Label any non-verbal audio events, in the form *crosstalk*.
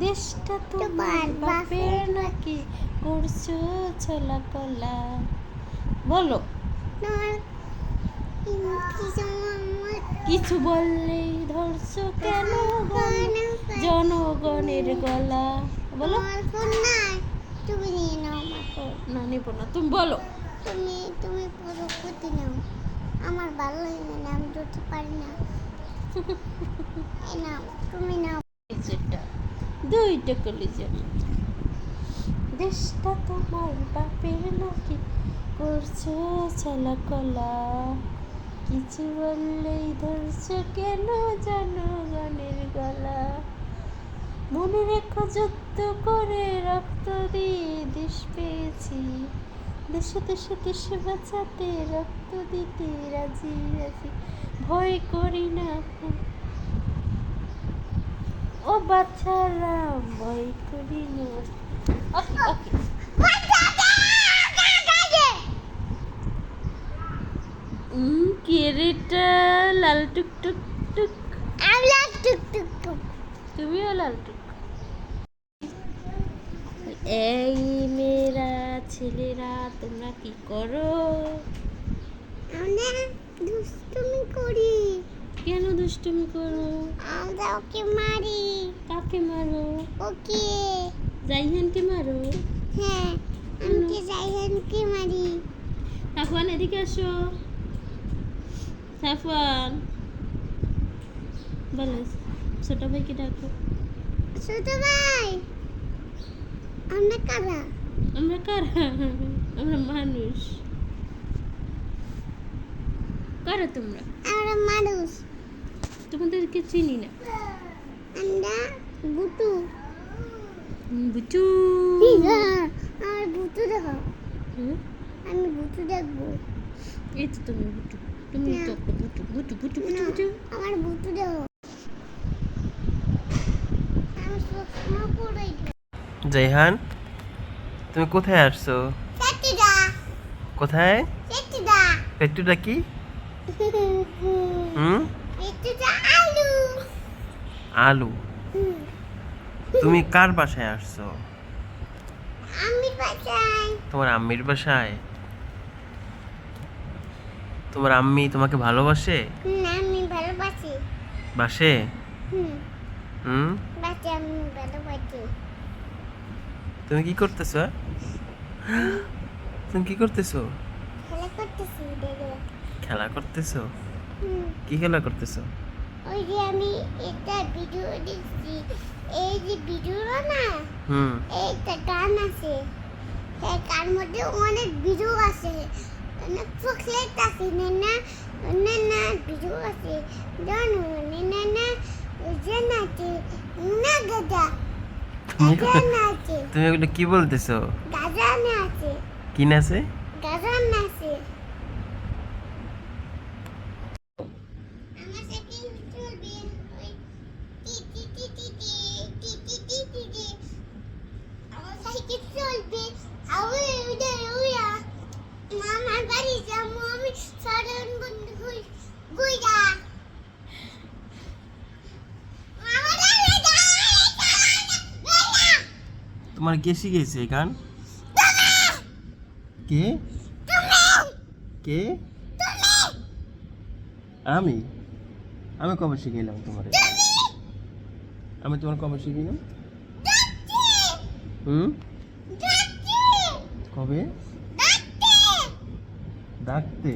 দেশটা তোমার বাপের নাকি করছ ছোলা কলা বলো কিছু বললেই ধরছো কেন? জনগণের গলা। বলো। তুমি নিয়ে নাও না নেব না। তুমি বলো। তুমি তুমি পুরো ক্ষতি নাও। আমার ভালো লাগে না আমি ধরতে পারি না। *laughs* নাও তুমি নাও। দুইটা কলিজা দেশটা তোমার বাপের নাকি করছ ছলা কলা কিছু বললেই ধরছো কেন জনগণের গলা মনে রেখো যুদ্ধ করে রক্ত দিয়ে দেশ পেয়েছি দেশে দেশে দেশে বাঁচাতে রক্ত দিতে রাজি রাজি ভয় করি না ও বাচ্চারা ভয় করি না। ওকে ওকে উম, কে রে এটা? লাল টুক টুক টুক আমরা টুক টুক টুক। তুমিও লাল টুক। এই মেয়েরা ছেলেরা তোমরা কি করো? আমরা দুষ্টুমি করি। কেন দুষ্টুমি করো? আমরা ওকে মারি। কাকে মারো। ওকে। জাইহানকে মারো। হ্যাঁ আমি জাইহানকে মারি। সাফওয়ান এদিকে আসো। সাফওয়ান। বলো ছোট ভাইকে ডাকো। ছোট ভাই আমরা কারা? আমরা কারা? আমরা মানুষ। কারা তোমরা? আমরা মানুষ। তোমাদেরকে চিনি না। আমরা বুটু। বুটু। আমার বুটু দেখো। আমি বুটু দেখব। এই তো তুমি বুটু তুমি। তো বুটু বুটু বুটু বুটু বুটু আমার বুটু দেখো। আমি জাইহান তুমি কোথায় আসছো? কোথায়? পেট্টুটা কি? *laughs* হুম? আলু। আলু। তুমি কার বাসায় আসছো? আমি বাঁচাই তোমার আম্মির বাসায়? তোমার আম্মি তোমাকে ভালোবাসে? হুম, আমি ভালোবাসি। বাসে? হুম। হুম? বাচ্চা আমি ভালোবাসি। তুমি কি করতেছো? তুমি কি করতেছো? খেলা করতেছি খেলা করতেছো? কি খেলা করতেছো? ওই যে আমি একটা ভিডিও দেখছি। এই যে ভিডিও না হুম। একটা গান আছে। সেই গান মধ্যে অনেক ভিডিও আছে। অনেক চকলেট আছে না না না না ভিডিও আছে। জানো না না না আছে না গাজা। গাজা আছে। তুমি এগুলো কি বলতেছো? গাজা আছে। কি নাছে গাজা আছে তোমার কে শিখেছে এই গান? কে? কে? আমি? আমি কবে শিখাইলাম তোমার? আমি তোমার কবে শিখিলাম হুম? কবে? ডাকতে।